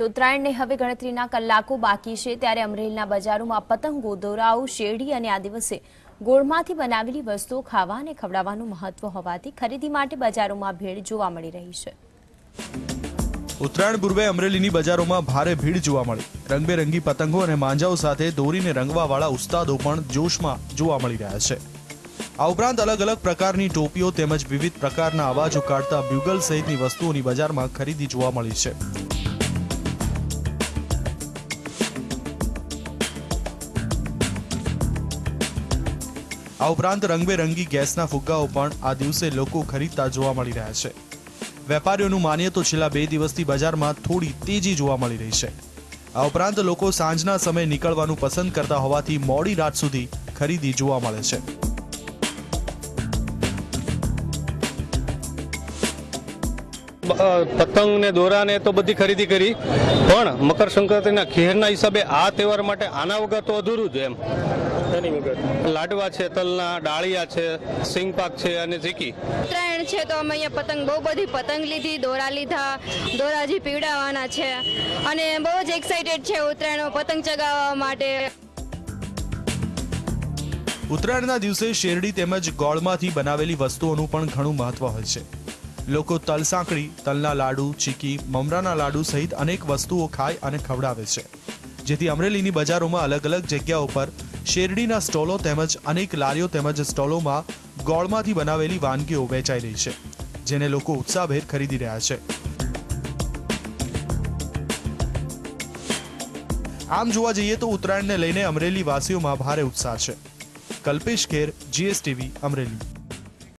તો ઉત્તરાયણને હવે ગણતરીના કલાકો બાકી છે, ત્યારે અમરેલીના બજારોમાં પતંગો, દોરાઓ, શેરડી અને આ દિવસે ગોળમાંથી બનાવેલી વસ્તુઓ ખાવા અને ખવડાવવાનું મહત્વ હોવાથી ખરીદી માટે બજારોમાં ભીડ જોવા મળી રહી છે. ઉત્તરાયણ પૂર્વે અમરેલીની બજારોમાં ભારે ભીડ જોવા મળી. રંગબેરંગી પતંગો અને માંજાઓ સાથે દોરીને રંગવાવાળા ઉસ્તાદો પણ જોશમાં જોવા મળી રહ્યા છે. આ ઉપરાંત અલગ અલગ પ્રકારની ટોપીઓ તેમજ વિવિધ પ્રકારના અવાજો કાઢતા બ્યુગલ સહિતની વસ્તુઓની બજારમાં ખરીદી જોવા મળી છે. આ ઉપરાંત રંગબેરંગી ગેસના ફુગ્ગાઓ પણ આ દિવસે લોકો ખરીદતા જોવા મળી રહ્યા છે. વેપારીઓનું માનીએ તો છેલ્લા બે દિવસથી બજારમાં થોડી તેજી જોવા મળી રહી છે. આ ઉપરાંત લોકો સાંજના સમયે નીકળવાનું પસંદ કરતા હોવાથી મોડી રાત સુધી ખરીદી જોવા મળે છે. પતંગ ને દોરા ને તો બધી ખરીદી કરી. પણ મકર સંક્રાંતિના ખેરના હિસાબે આ તહેવાર માટે આના વગર તો અધૂરું જ એમ. લાડવા છે તલના ડાળિયા છે સિંગપાક છે અને ઝીકી. ઉત્તરાયણ છે તો અમે અહીંયા પતંગ બહુ બધી પતંગ લીધી દોરા લીધા દોરાજી પીવડાવવાના છે. અને બહુ જ એક્સાઇટેડ છે ઉત્તરાયણમાં પતંગ ચગાવવા માટે. ઉત્તરાયણના દિવસે શેરડી તેમજ ગોળમાંથી બનાવેલી વસ્તુઓનું પણ ઘણું મહત્વ હોય છે. લોકો તલ સાંકળી તલના લાડુ, ચીકી, મમરાના લાડુ સહિત અનેક વસ્તુઓ ખાય અને ખવડાવે છે. જેથી અમરેલીની બજારોમાં અલગ અલગ જગ્યાઓ પર શેરડીના સ્ટોલો તેમજ અનેક લારીઓ તેમજ સ્ટોલોમાં ગોળમાંથી બનાવેલી વાનગીઓ વેચાઈ રહી છે, જેને લોકો ઉત્સાહભેર ખરીદી રહ્યા છે. આમ જોવા જઈએ તો ઉત્તરાયણને લઈને અમરેલી વાસીઓમાં ભારે ઉત્સાહ છે. કલ્પેશ ખેર જીએસટીવી અમરેલી.